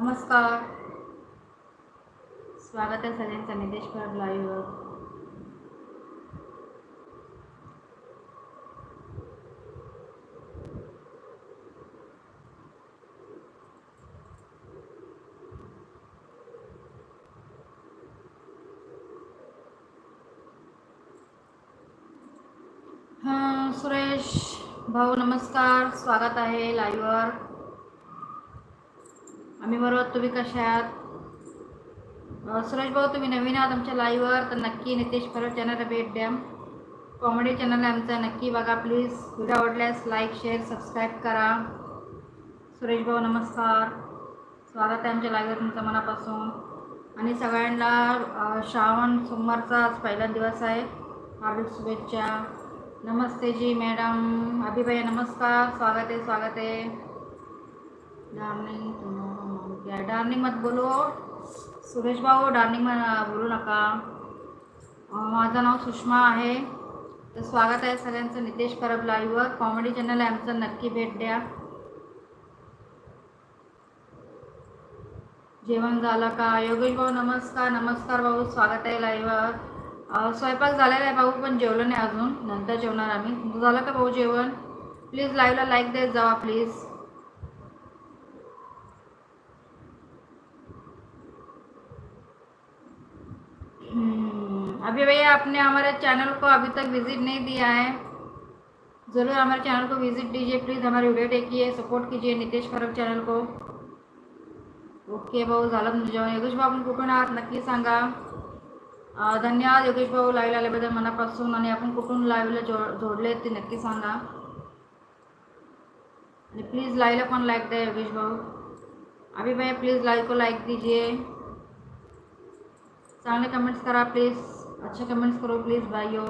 नमस्कार. स्वागत आहे सगळ्यांचं निदेश पर लाईव्हवर हां सुरेश भाऊ नमस्कार. स्वागत आहे लाईव्हवर. मी बरोबर तुम्ही कशा आहात सुरेश भाऊ तुम्ही नवीन आहात आमच्या लाईव्हवर तर नक्की नितेश परब चॅनलला भेट द्या. कॉमेडी चॅनल आहे आमचा नक्की बघा प्लीज व्हिडिओ आवडल्यास लाईक शेअर सबस्क्राईब करा. सुरेश भाऊ नमस्कार. स्वागत आहे आमच्या लाईव्हवर तुमचं मनापासून. आणि सगळ्यांना श्रावण सोमवारचा आज पहिला दिवस आहे. हार्दिक शुभेच्छा. नमस्ते जी मॅडम अभिभाई नमस्कार. स्वागत आहे स्वागत आहे. या डार्निंग मत बोलो. सुरेश भाऊ डार्निंग बोलू नका. माझं नाव सुषमा आहे. तर स्वागत आहे सगळ्यांचं नितेश परब लाईव्हवर कॉमेडी चॅनल आहे आमचं. नक्की भेट द्या. जेवण झालं का? योगेश भाऊ नमस्कार. नमस्कार भाऊ. स्वागत आहे लाईव्हवर स्वयंपाक झालेला आहे भाऊ पण जेवलं नाही अजून. नंतर जेवणार आम्ही. झालं का भाऊ जेवण? प्लीज लाईव्हला लाईक देत जावा प्लीज अभी भैया आपने हमारे चैनल को अभी तक विज़िट नहीं दिया है। ज़रूर हमारे चैनल को विज़िट दीजिए प्लीज़ हमारे वीडियो देखिए सपोर्ट कीजिए नितेश परब चॅनल को। ओके भाऊ झालं तुमचं योगेश भाऊ कुठून आहात नक्की सांगा। धन्यवाद योगेश भाऊ लाईव्ह आल्याबद्दल मनापासून आणि आपण कुठून लाईव्हला जो जोडले ते नक्की सांगा. आणि प्लीज़ लाईव्हला पण लाईक द्या योगेश भाऊ? अभी भैया प्लीज़ लाईव्ह को लाईक दीजिए. चांगले कमेंट्स करा प्लीज़ अच्छा कमेंट्स करो प्लीज भाइयों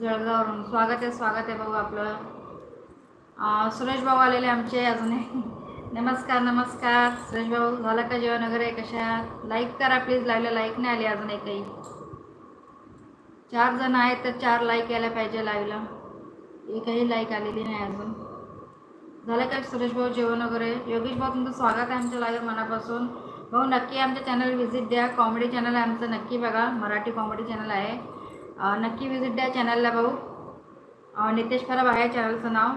जळगावरून स्वागत आहे स्वागत आहे भाऊ आपलं. सुरेश भाऊ आलेले आमचे अजूनही नमस्कार नमस्कार. सुरेश भाऊ झालं का जेवण वगैरे? कशा? लाईक करा प्लीज लाईव्हला लाईक नाही आली अजून एकही. चार जण आहेत तर चार लाईक यायला पाहिजे लाईव्हला एकही लाईक आलेली नाही अजून. झालं काय सुरेश भाऊ जेवण वगैरे? योगेश भाऊ तुमचं स्वागत आहे आमच्या लाईव्ह मनापासून. भाऊ नक्की आमच्या चॅनल व्हिजिट द्या. कॉमेडी चॅनल आहे आमचं नक्की बघा. मराठी कॉमेडी चॅनल आहे. नक्की व्हिजिट द्या चॅनलला भाऊ. नितेश खराब आहे चॅनलचं नाव.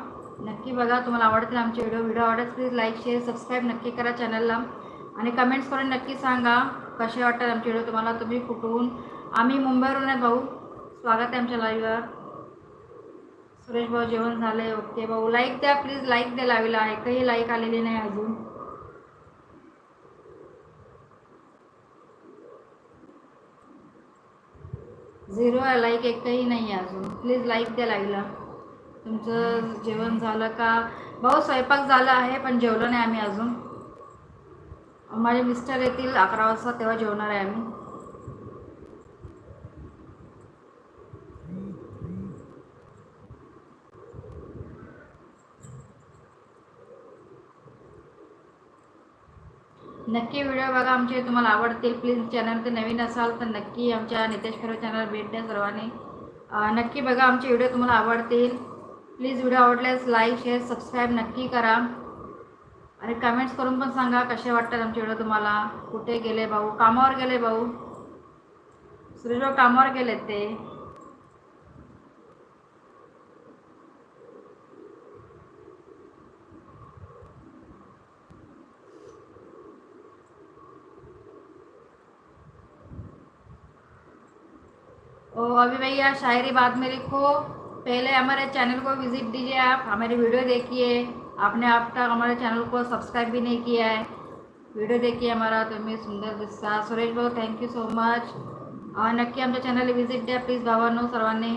नक्की बघा. तुम्हाला आवडतील आमचे व्हिडिओ व्हिडिओ आवडत प्लीज लाईक शेअर सबस्क्राईब नक्की करा चॅनलला आणि कमेंट्स करून नक्की सांगा कसे वाटतात आमचे व्हिडिओ तुम्हाला. तुम्ही कुठून? आम्ही मुंबईवरून आहे भाऊ. स्वागत आहे आमच्या लाईव्हवर सुरेश भाऊ जेवण झालंय. ओके भाऊ लाईक द्या प्लीज लाईक द्या लावीला. एकही लाईक आलेली नाही अजून. झिरो आहे लाईक एकही नाही आहे अजून. प्लीज लाईक द्या लावीला. तुमचं जेवण झालं का? भाऊ स्वयंपाक झाला आहे पण जेवलो नाही आम्ही अजून. माझे मिस्टर येतील अकरा वाजता तेव्हा जेवणार आहे आम्ही. नक्की व्हिडिओ बघा. आमचे तुम्हाला आवडतील. प्लीज चॅनल ते नवीन असाल तर नक्की आमच्या नितेश खरे चॅनल भेट द्या सर्वांनी. नक्की बघा आमचे व्हिडिओ तुम्हाला आवडतील. प्लीज व्हिडिओ आवडल्यास लाईक शेअर सबस्क्राईब नक्की करा. आणि कमेंट्स करून पण सांगा कसे वाटतात आमचे व्हिडिओ तुम्हाला. कुठे गेले भाऊ? कामावर गेले भाऊ? सुरेश भाऊ कामावर गेलेत ते. ओ अभी भैया शायरी बाद में लिखो। पहले हमारे चैनल को विजिट दीजिए आप हमारी वीडियो देखिए। आपने अब तक हमारे चैनल को सब्सक्राइब भी नहीं किया है। व्हिडिओ देखिए हमारा तुम्ही सुंदर दिसता सुरेश भाऊ थँक्यू सो मच नक्की आमच्या चॅनलला व्हिजिट द्या प्लीज भावांनो सर्वांनी।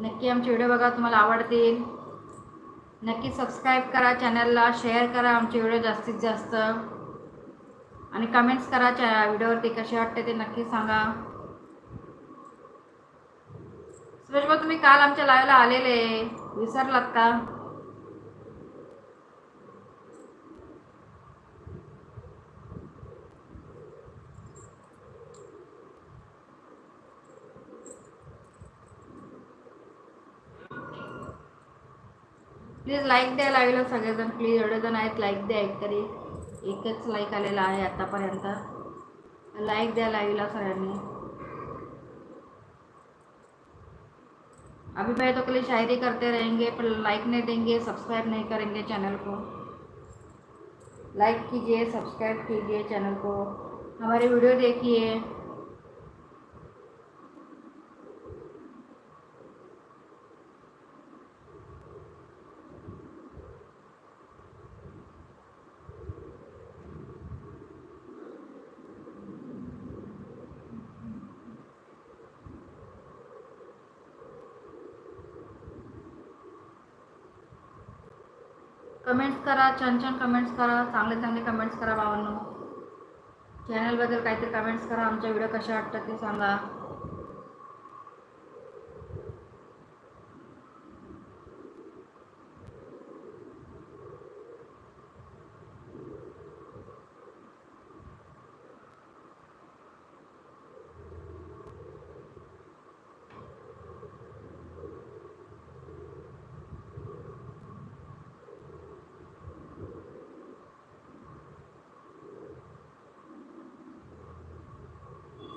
नक्की आमचे व्हिडिओ बघा तुम्हाला आवडतील। नक्की सबस्क्राईब करा चॅनलला शेअर करा आमचे व्हिडिओ जास्तीत जास्त। आणि कमेंट्स करा च्या व्हिडिओवरती कसे वाटते ते नक्की सांगा। सुरेश भाऊ तुम्ही काल आमच्या लाईव्हला आलेले. विसरलात का? प्लीज लाईक द्या लाईव्हला सगळेजण. प्लीज एवढे जण आहेत लाईक द्या एक तरी एकच लाईक आलेला आहे आतापर्यंत. लाईक द्या लाईव्हला सगळ्यांनी. अभी भाई तो के लिए शायरी करते रहेंगे पर लाइक नहीं देंगे सब्सक्राइब नहीं करेंगे चैनल को। लाइक कीजिए सब्सक्राइब कीजिए चैनल को। हमारे वीडियो देखिए। कमेंट्स करा छान छान कमेंट्स करा चांगले चांगले कमेंट्स करा भावांनो चॅनलबद्दल काहीतरी कमेंट्स करा आमच्या व्हिडिओ कशा वाटतात ते सांगा.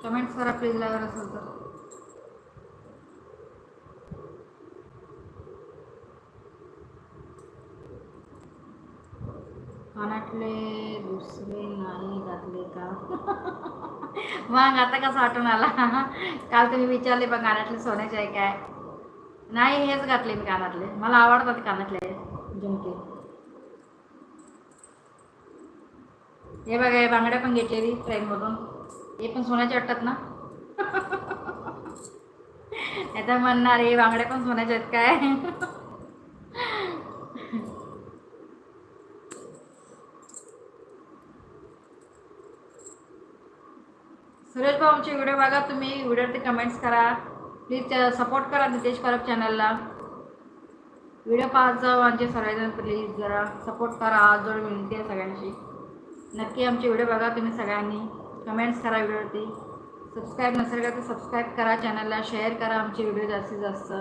कमेंट करा प्लीज लावर असेल तर कानातले दुसरे नाही घातले का? मग आता कसं आठवण आला? काल तुम्ही विचारले पण कानातले सोन्याचे आहे काय? नाही हेच घातले मी कानातले. मला आवडतात कानातले झुमके. हे बघा हे बांगड्या पण घेतलेली ट्रेनमधून हे पण सोन्याचे वाटतात ना? आता म्हणणार हे बांगड्या पण सोन्याचे आहेत काय? सुरेश भाऊ आमचे व्हिडिओ बघा तुम्ही. व्हिडिओवरती कमेंट्स करा. प्लीज सपोर्ट करा नितेश परब चॅनलला व्हिडिओ पाहत जाऊ आमचे सर्वजण प्लीज जरा सपोर्ट करा. आज जोड विनंती आहे सगळ्यांशी नक्की आमचे व्हिडिओ बघा तुम्ही सगळ्यांनी. कमेंट्स करा व्हिडिओवरती सबस्क्राईब नसेल का तर सबस्क्राईब करा चॅनलला शेअर करा आमचे व्हिडिओ जास्तीत जास्त.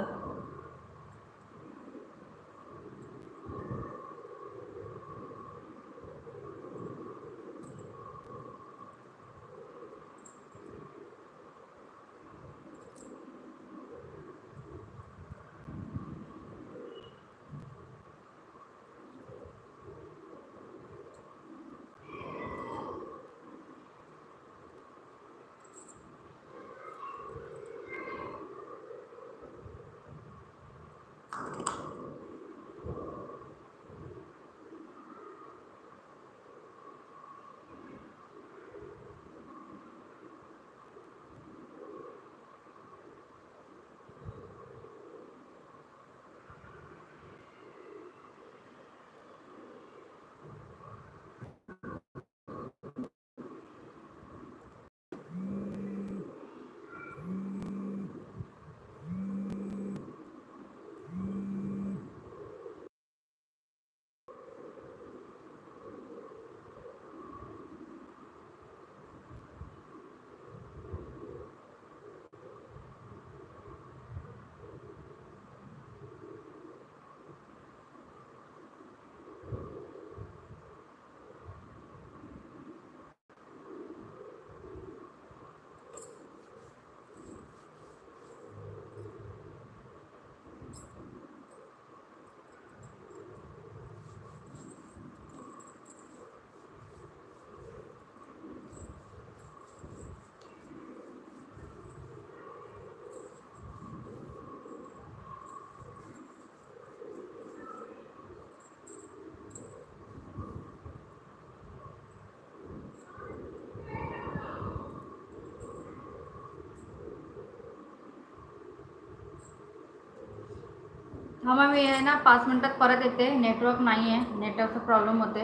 मग मी आहे ना पाच मिनटात परत येते. नेटवर्क नाही आहे नेटवर्कचा प्रॉब्लेम होते